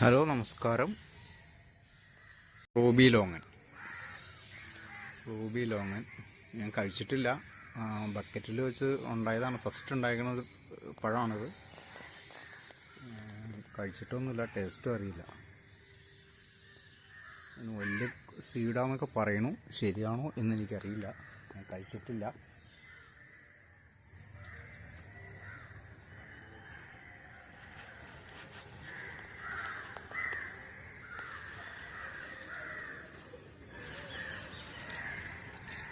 Hello നമസ്കാരം. Ruby longan. Ruby longan. ഞാൻ കഴിച്ചിട്ടില്ല. ബക്കറ്റിൽ വെച്ച് ഉണ്ടായതാണ്. ഫസ്റ്റ് ഉണ്ടായിരിക്കുന്നത് പഴമാണിത്. കഴിച്ചിട്ടൊന്നുമില്ല. ടേസ്റ്റും അറിയില്ല. വലിയ സീഡാന്നൊക്കെ പറയണു ശരിയാണോ എന്നെനിക്കറിയില്ല. ഞാൻ കഴിച്ചിട്ടില്ല.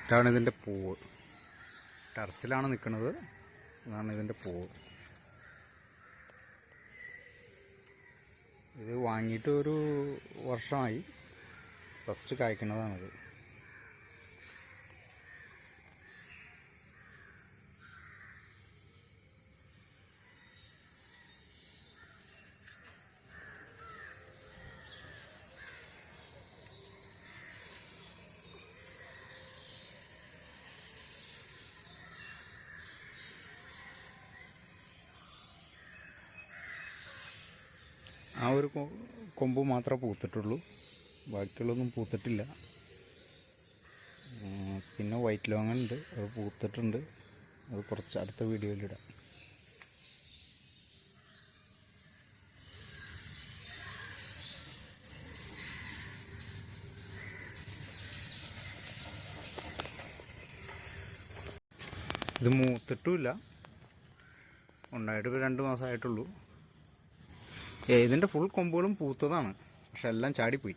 ഇതാണ് ഇതിന്റെ പൂവ്. ടെറസിലാണ് നിൽക്കുന്നത് ഇതാണ് ഇതിന്റെ പൂവ്. ഇത് വാങ്ങിയിട്ട് ഒരു വർഷമായി. ഫസ്റ്റ് കായ്ക്കുന്നതാണിത്. ആ ഒരു കൊമ്പ് മാത്രമേ പൂത്തിട്ടുള്ളൂ. ബാക്കിയുള്ളതൊന്നും പൂത്തിട്ടില്ല. പിന്നെ വൈറ്റ് ലോങ്ങൻ ഉണ്ട് അത് പൂത്തിട്ടുണ്ട്. അത് കുറച്ച് അടുത്ത വീഡിയോയിലിടാം ഇത് മൂത്തിട്ടുമില്ല. ഉണ്ടായിട്ട് ഇപ്പോൾ രണ്ട് മാസമായിട്ടുള്ളൂ. ഇതിന്റെ ഫുൾ കൊമ്പുകളും പൂത്തതാണ്. പക്ഷെ എല്ലാം ചാടിപ്പോയി.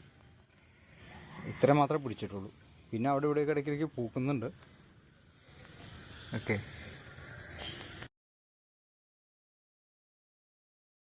ഇത്ര മാത്രമേ പിടിച്ചിട്ടുള്ളൂ. പിന്നെ അവിടെ ഇവിടെയൊക്കെ ഇടയ്ക്കിടയ്ക്ക് പൂക്കുന്നുണ്ട്. ഓക്കെ.